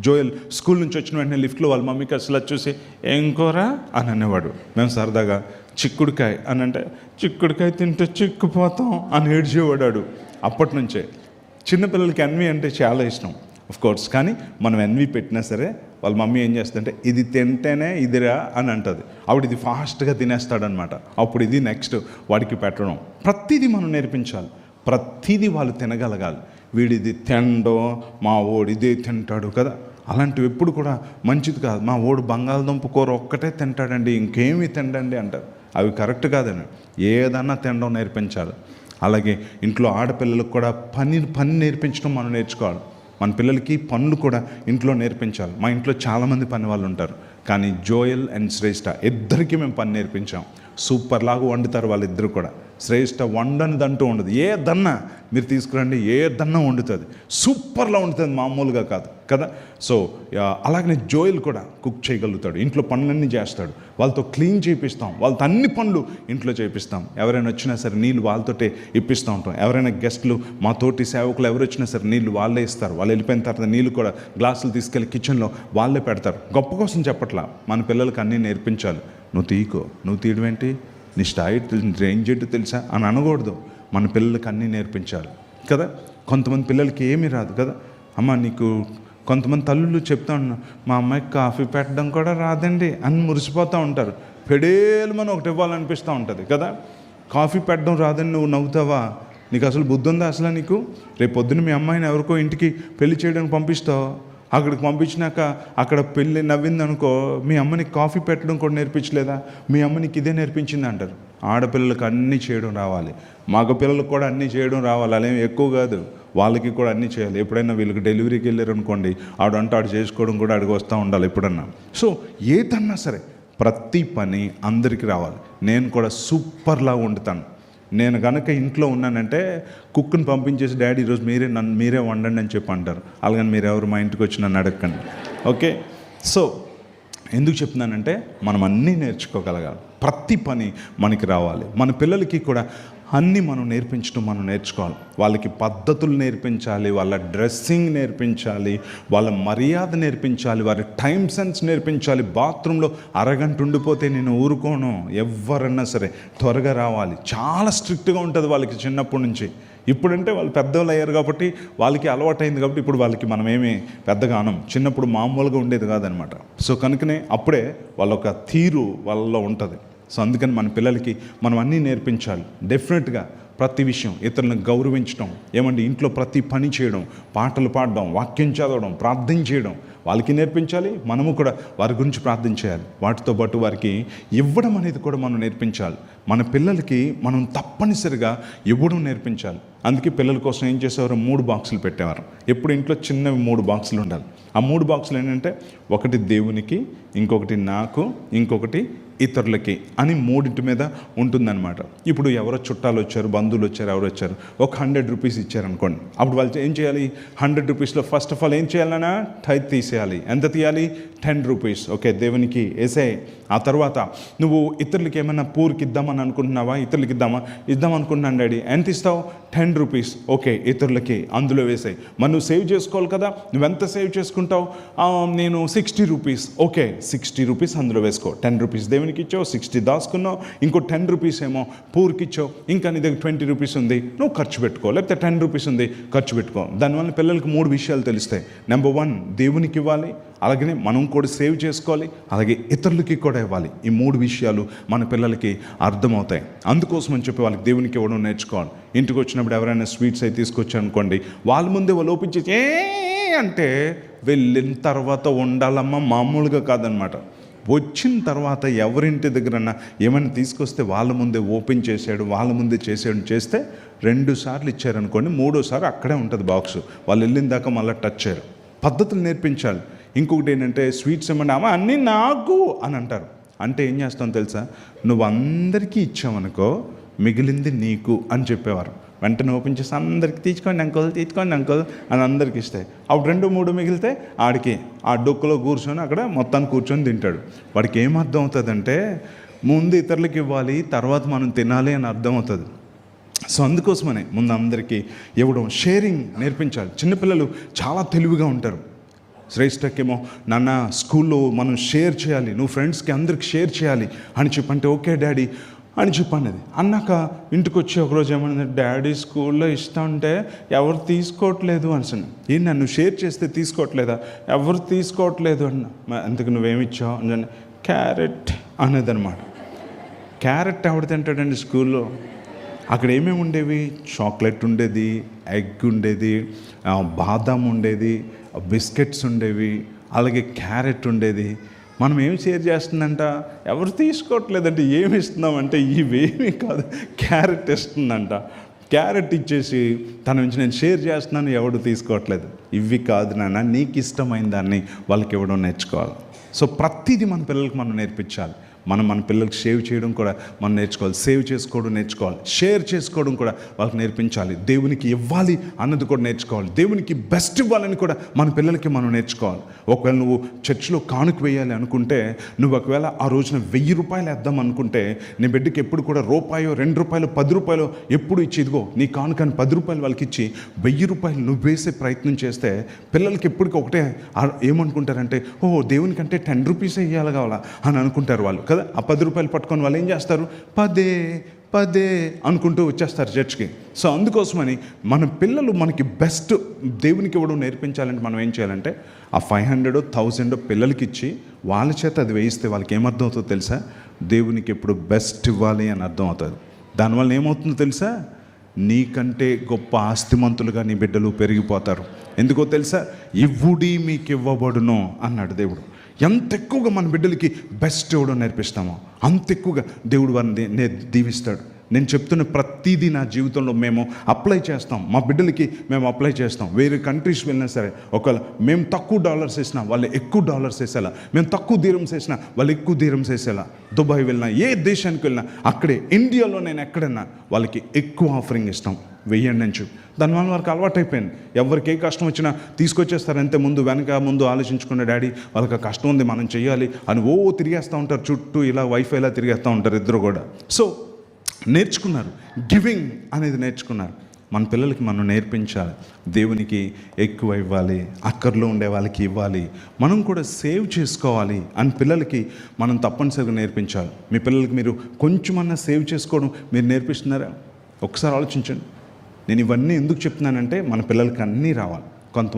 Joel school నుంచి వచ్చిన వెంటనే లిఫ్ట్లో వాళ్ళ మమ్మీకి అసలు చూసి ఏం కూర? అని అనేవాడు. మేము సరదాగా చిక్కుడుకాయ. అని అంటే చిక్కుడుకాయ తింటే చిక్కుపోతాం అని ఏడ్చేవాడాడు. అప్పటి నుంచే చిన్నపిల్లలకి ఎన్వి అంటే చాలా ఇష్టం ఆఫ్ కోర్స్ కానీ మనం ఎన్వి పెట్టినా సరే వాళ్ళ మమ్మీ ఏం చేస్తుందంటే ఇది తింటేనే ఇదిరా అని అంటుంది. ఆవిడ ఇది ఫాస్ట్గా తినేస్తాడనమాట. అప్పుడు ఇది నెక్స్ట్ వాడికి పెట్టడం. ప్రతిదీ మనం నేర్పించాలి. ప్రతిదీ వాళ్ళు తినగలగాలి. వీడిది తిండో మా ఓడి ఇదే తింటాడు కదా. అలాంటివి ఎప్పుడు కూడా మంచిది కాదు. మా ఓడు బంగాళదుంప కూర ఒక్కటే తింటాడండి ఇంకేమీ తిండండి అంటారు. అవి కరెక్ట్ కాదని ఏదన్నా తినడం నేర్పించాలి. అలాగే ఇంట్లో ఆడపిల్లలకు కూడా పని పని నేర్పించడం మనం నేర్చుకోవాలి. మన పిల్లలకి పనులు కూడా ఇంట్లో నేర్పించాలి. మా ఇంట్లో చాలామంది పని వాళ్ళు ఉంటారు. కానీ జోయల్ అండ్ శ్రేష్ఠ ఇద్దరికి మేము పని నేర్పించాం. సూపర్ లాగా వండుతారు వాళ్ళిద్దరు కూడా. శ్రేష్ఠ వండనిదంటూ ఉండదు. ఏ దన్న మీరు తీసుకురండి ఏ దన్న వండుతుంది. సూపర్లా వండుతుంది మామూలుగా కాదు కదా? సో అలాగనే జోయల్ కూడా కుక్ చేయగలుగుతాడు. ఇంట్లో పనులన్నీ చేస్తాడు. వాళ్ళతో క్లీన్ చేపిస్తాం. వాళ్ళతో అన్ని పనులు ఇంట్లో చేపిస్తాం. ఎవరైనా వచ్చినా సరే నీళ్ళు వాళ్ళతోటే ఇప్పిస్తూ ఉంటాం. ఎవరైనా గెస్ట్లు మా తోటి సేవకులు ఎవరు వచ్చినా సరే నీళ్ళు వాళ్ళే ఇస్తారు. వాళ్ళు వెళ్ళిపోయిన తర్వాత నీళ్ళు కూడా గ్లాసులు తీసుకెళ్ళి కిచెన్లో వాళ్ళే పెడతారు. గొప్ప కోసం చెప్పట్లా. మన పిల్లలకి అన్నీ నేర్పించాలి. నువ్వు తీయకో. నువ్వు తీయడం ఏంటి నీ స్టైల్ నీ ఏం చెట్టు తెలుసా? అని అనకూడదు. మన పిల్లలకి అన్నీ నేర్పించాలి. కదా? కొంతమంది పిల్లలకి ఏమీ రాదు కదా? అమ్మ నీకు కొంతమంది తల్లులు చెప్తా ఉన్నా మా అమ్మాయికి కాఫీ పెట్టడం కూడా రాదండి అని మురిసిపోతూ ఉంటారు. పెడేలు మనం ఒకటి ఇవ్వాలనిపిస్తూ ఉంటుంది కదా? కాఫీ పెట్టడం రాదని నువ్వు నవ్వుతావా? నీకు అసలు బుద్ధి ఉందా అసలు నీకు? రేపు పొద్దున్న మీ అమ్మాయిని ఎవరికో ఇంటికి పెళ్ళి చేయడానికి పంపిస్తావు? అక్కడికి పంపించినాక అక్కడ పెళ్ళి నవ్వింది అనుకో మీ అమ్మని కాఫీ పెట్టడం కూడా నేర్పించలేదా? మీ అమ్మనికి ఇదే నేర్పించింది అంటారు. ఆడపిల్లలకు అన్నీ చేయడం రావాలి. మగ పిల్లలకు కూడా అన్నీ చేయడం రావాలి. అలా ఎక్కువ కాదు. వాళ్ళకి కూడా అన్నీ చేయాలి. ఎప్పుడైనా వీళ్ళకి డెలివరీకి వెళ్ళారు అనుకోండి ఆడంటే ఆడు చేసుకోవడం కూడా అడిగి వస్తూ ఉండాలి ఎప్పుడన్నా. సో ఏదన్నా సరే ప్రతి పని అందరికీ రావాలి. నేను కూడా సూపర్లా వండుతాను. నేను కనుక ఇంట్లో ఉన్నానంటే కుక్ని పంపించేసి డాడీ ఈరోజు మీరే నన్ను మీరే వండండి అని చెప్పి అంటారు. అలాగని మీరు ఎవరు మా ఇంటికి వచ్చి నన్ను అడగండి ఓకే? సో ఎందుకు చెప్తున్నానంటే మనం అన్నీ నేర్చుకోగలగాలి. ప్రతి పని మనకి రావాలి. మన పిల్లలకి కూడా అన్నీ మనం నేర్పించడం మనం నేర్చుకోవాలి. వాళ్ళకి పద్ధతులు నేర్పించాలి వాళ్ళ డ్రెస్సింగ్ నేర్పించాలి వాళ్ళ మర్యాద నేర్పించాలి వారి టైం సెన్స్ నేర్పించాలి. బాత్రూంలో అరగంట ఉండిపోతే నేను ఊరుకోను. ఎవరన్నా సరే త్వరగా రావాలి. చాలా స్ట్రిక్ట్గా ఉంటుంది వాళ్ళకి చిన్నప్పటి నుంచి. ఇప్పుడంటే వాళ్ళు పెద్దవాళ్ళు అయ్యారు కాబట్టి వాళ్ళకి అలవాటైంది కాబట్టి ఇప్పుడు వాళ్ళకి మనమేమి పెద్దగా అనం. చిన్నప్పుడు మామూలుగా ఉండేది కాదనమాట. సో కనుకనే అప్పుడే వాళ్ళొక తీరు వాళ్ళలో ఉంటుంది. సో అందుకని మన పిల్లలకి మనం అన్నీ నేర్పించాలి. డెఫినెట్గా ప్రతి విషయం ఇతరులను గౌరవించడం ఏమండి ఇంట్లో ప్రతి పని చేయడం పాటలు పాడడం వాక్యం చదవడం ప్రార్థన చేయడం వాళ్ళకి నేర్పించాలి. మనము కూడా వారి గురించి ప్రార్థన చేయాలి. వాటితో పాటు వారికి ఇవ్వడం అనేది కూడా మనం నేర్పించాలి. మన పిల్లలకి మనం తప్పనిసరిగా ఇవ్వడం నేర్పించాలి. అందుకే పిల్లల కోసం ఏం చేసేవారు? మూడు బాక్సులు పెట్టేవారు. ఎప్పుడు ఇంట్లో చిన్నవి మూడు బాక్సులు ఉండాలి. ఆ మూడు బాక్సులు ఏంటంటే ఒకటి దేవునికి ఇంకొకటి నాకు ఇంకొకటి ఇతరులకి అని మూడింటి మీద ఉంటుందన్నమాట. ఇప్పుడు ఎవరో చుట్టాలు వచ్చారు బంధువులు వచ్చారు ఎవరు వచ్చారు ఒక హండ్రెడ్ రూపీస్ ఇచ్చారనుకోండి. అప్పుడు వాళ్ళు ఏం చేయాలి? హండ్రెడ్ రూపీస్లో ఫస్ట్ ఆఫ్ ఆల్ ఏం చేయాలన్నా టైత్ తీసేయాలి. ఎంత తీయాలి? టెన్ రూపీస్ ఓకే దేవునికి వేసే ఆ తర్వాత నువ్వు ఇతరులకి ఏమైనా పూర్కి ఇద్దామని అనుకుంటున్నావా? ఇతరులకి ఇద్దామా? ఇద్దాం అనుకుంటున్నాను డాడీ. ఎంత ఇస్తావు? టెన్ రూపీస్ ఓకే ఇతరులకి అందులో వేసాయి మరి నువ్వు సేవ్ చేసుకోవాలి కదా? నువ్వెంత సేవ్ చేసుకుంటావు? నేను sixty rupees okay sixty rupees అందులో వేసుకో. టెన్ రూపీస్ దేవునికి ఇచ్చావు సిక్స్టీ దాచుకున్నావు ఇంకో టెన్ రూపీస్ ఏమో పూర్కి ఇచ్చావు ఇంకా నీ దగ్గర ట్వంటీ రూపీస్ ఉంది నువ్వు ఖర్చు పెట్టుకో లేకపోతే టెన్ రూపీస్ ఉంది ఖర్చు పెట్టుకో. దానివల్ల పిల్లలకి మూడు విషయాలు తెలుస్తాయి. నెంబర్ వన్ దేవునికి ఇవ్వాలి అలాగనే మనం కూడా సేవ్ చేసుకోవాలి అలాగే ఇతరులకి కూడా ఇవ్వాలి. ఈ మూడు విషయాలు మన పిల్లలకి అర్థమవుతాయి. అందుకోసం అని చెప్పి వాళ్ళకి దేవునికి ఇవ్వడం నేర్చుకోవాలి. ఇంటికి వచ్చినప్పుడు ఎవరైనా స్వీట్స్ అయితే తీసుకొచ్చారు అనుకోండి వాళ్ళ ముందే వాళ్ళు ఏ అంటే వెళ్ళిన తర్వాత ఉండాలమ్మా మామూలుగా కాదనమాట. వచ్చిన తర్వాత ఎవరింటి దగ్గరన్నా ఏమైనా తీసుకొస్తే వాళ్ళ ముందే ఓపెన్ చేసాడు వాళ్ళ ముందే చేసాడు చేస్తే రెండు సార్లు ఇచ్చారనుకోండి మూడోసారి అక్కడే ఉంటుంది బాక్స్ వాళ్ళు వెళ్ళిన దాకా మళ్ళీ టచ్ చేయరు. పద్ధతులు నేర్పించాలి. ఇంకొకటి ఏంటంటే స్వీట్స్ ఏమన్నా అమ్మ అన్నీ నాకు అని అంటారు. అంటే ఏం చేస్తాం తెలుసా? నువ్వు అందరికీ ఇచ్చావనుకో మిగిలింది నీకు అని చెప్పేవారు. వెంటనే ఓపెన్ చేసి అందరికి తీసుకోండి అంకుల్ తీసుకోండి అంకుల్ అని అందరికి ఇస్తాయి అప్పుడు రెండు మూడు మిగిలితే ఆడికి ఆ డొక్కులో కూర్చొని అక్కడ మొత్తాన్ని కూర్చొని తింటాడు. వాడికి ఏం అర్థం అవుతుందంటే ముందు ఇతరులకు ఇవ్వాలి తర్వాత మనం తినాలి అని అర్థం అవుతుంది సో అందుకోసమనే ముందు అందరికీ ఇవ్వడం షేరింగ్ నేర్పించాలి. చిన్నపిల్లలు చాలా తెలివిగా ఉంటారు. శ్రేష్టకేమో నాన్న స్కూల్లో మనం షేర్ చేయాలి నువ్వు ఫ్రెండ్స్కి అందరికి షేర్ చేయాలి అని చెప్పంటే ఓకే డాడీ అని చెప్పన్నది. అన్నాక ఇంటికి వచ్చి ఒకరోజు ఏమన్నా డాడీ స్కూల్లో ఇస్తా ఉంటే ఎవరు తీసుకోవట్లేదు అనిసాను ఏం నన్ను షేర్ చేస్తే తీసుకోవట్లేదా? ఎవరు తీసుకోవట్లేదు అన్న. అందుకు నువ్వేమిచ్చావు అని క్యారెట్ అనేది అనమాట క్యారెట్ ఎవడు తింటాడండి స్కూల్లో? అక్కడ ఏమేమి ఉండేవి? చాక్లెట్ ఉండేది ఎగ్ ఉండేది బాదాం ఉండేది బిస్కెట్స్ ఉండేవి అలాగే క్యారెట్ ఉండేది. మనం ఏం షేర్ చేస్తుందంట? ఎవరు తీసుకోవట్లేదంటే ఏమి ఇస్తున్నామంటే ఇవేమీ కాదు. క్యారెట్ ఇస్తుందంట. క్యారెట్ ఇచ్చేసి తన నుంచి నేను షేర్ చేస్తున్నాను ఎవడు తీసుకోవట్లేదు. ఇవి కాదు నాన్న నీకు ఇష్టమైన దాన్ని వాళ్ళకి ఇవ్వడం నేర్చుకోవాలి. సో ప్రతిదీ మన పిల్లలకి మనం నేర్పించాలి. మనం మన పిల్లలకు సేవ్ చేయడం కూడా మనం నేర్చుకోవాలి. సేవ్ చేసుకోవడం నేర్చుకోవాలి. షేర్ చేసుకోవడం కూడా వాళ్ళకి నేర్పించాలి. దేవునికి ఇవ్వాలి అన్నది కూడా నేర్చుకోవాలి. దేవునికి బెస్ట్ ఇవ్వాలని కూడా మన పిల్లలకి మనం నేర్చుకోవాలి. ఒకవేళ నువ్వు చర్చిలో కానుక వేయాలి అనుకుంటే నువ్వు ఒకవేళ ఆ రోజున వెయ్యి రూపాయలు వేద్దాం అనుకుంటే నీ బిడ్డకి ఎప్పుడు కూడా రూపాయో రెండు రూపాయలు పది రూపాయలు ఎప్పుడు ఇచ్చి ఇదిగో నీ కానుకని పది రూపాయలు వాళ్ళకి ఇచ్చి వెయ్యి రూపాయలు నువ్వు వేసే ప్రయత్నం చేస్తే పిల్లలకి ఎప్పటికీ ఒకటే ఏమనుకుంటారంటే ఓ దేవునికంటే టెన్ రూపీసే ఇవ్వాలి కావాలా అని అనుకుంటారు వాళ్ళు. కదా? ఆ పది రూపాయలు పట్టుకొని వాళ్ళు ఏం చేస్తారు? పదే పదే అనుకుంటూ వచ్చేస్తారు చర్చ్కి. సో అందుకోసమని మన పిల్లలు మనకి బెస్ట్ దేవునికి ఇవ్వడం నేర్పించాలంటే మనం ఏం చేయాలంటే ఆ ఫైవ్ హండ్రెడ్ థౌజండ్ పిల్లలకి ఇచ్చి వాళ్ళ చేత అది వేయిస్తే వాళ్ళకి ఏమర్థం అవుతుందో తెలుసా? దేవునికి ఎప్పుడు బెస్ట్ ఇవ్వాలి అని అర్థం అవుతుంది దానివల్ల ఏమవుతుందో తెలుసా? నీకంటే గొప్ప ఆస్తిమంతులుగా నీ బిడ్డలు పెరిగిపోతారు. ఎందుకో తెలుసా? ఇవ్వుడి మీకు ఇవ్వబడును అన్నాడు దేవుడు. ఎంత ఎక్కువగా మన బిడ్డలకి బెస్ట్ ఇవ్వడం నేర్పిస్తామో అంత ఎక్కువగా దేవుడు వారిని దీవిస్తాడు. నేను చెప్తున్న ప్రతిదీ నా జీవితంలో మేము అప్లై చేస్తాం. మా బిడ్డలకి మేము అప్లై చేస్తాం. వేరే కంట్రీస్ వెళ్ళినా సరే ఒకవేళ మేము తక్కువ డాలర్స్ వేసినా వాళ్ళు ఎక్కువ డాలర్స్ వేసేలా మేము తక్కువ దీరం వేసినా వాళ్ళు ఎక్కువ దీరం వేసేలా దుబాయ్ వెళ్ళినా ఏ దేశానికి వెళ్ళినా అక్కడే ఇండియాలో నేను ఎక్కడన్నా వాళ్ళకి ఎక్కువ ఆఫరింగ్ ఇస్తాం. వెయ్యండి నుంచి దానివల్ల వారికి అలవాటైపోయింది. ఎవరికి ఏ కష్టం వచ్చినా తీసుకొచ్చేస్తారు. అంతే ముందు వెనక ముందు ఆలోచించుకున్న డాడీ వాళ్ళకి ఆ కష్టం ఉంది మనం చేయాలి అని ఓ తిరిగేస్తూ ఉంటారు. చుట్టూ ఇలా వైఫైలా తిరిగేస్తూ ఉంటారు ఇద్దరు కూడా. సో నేర్చుకున్నారు. గివింగ్ అనేది నేర్చుకున్నారు. మన పిల్లలకి మనం నేర్పించాలి. దేవునికి ఎక్కువ ఇవ్వాలి. అక్కర్లో ఉండే వాళ్ళకి ఇవ్వాలి. మనం కూడా సేవ్ చేసుకోవాలి అని పిల్లలకి మనం తప్పనిసరిగా నేర్పించాలి. మీ పిల్లలకి మీరు కొంచెమన్నా సేవ్ చేసుకోవడం మీరు నేర్పిస్తున్నారా? ఒకసారి ఆలోచించండి. నేను ఇవన్నీ ఎందుకు చెప్తున్నానంటే మన పిల్లలకి అన్నీ రావాలి. కొంతమంది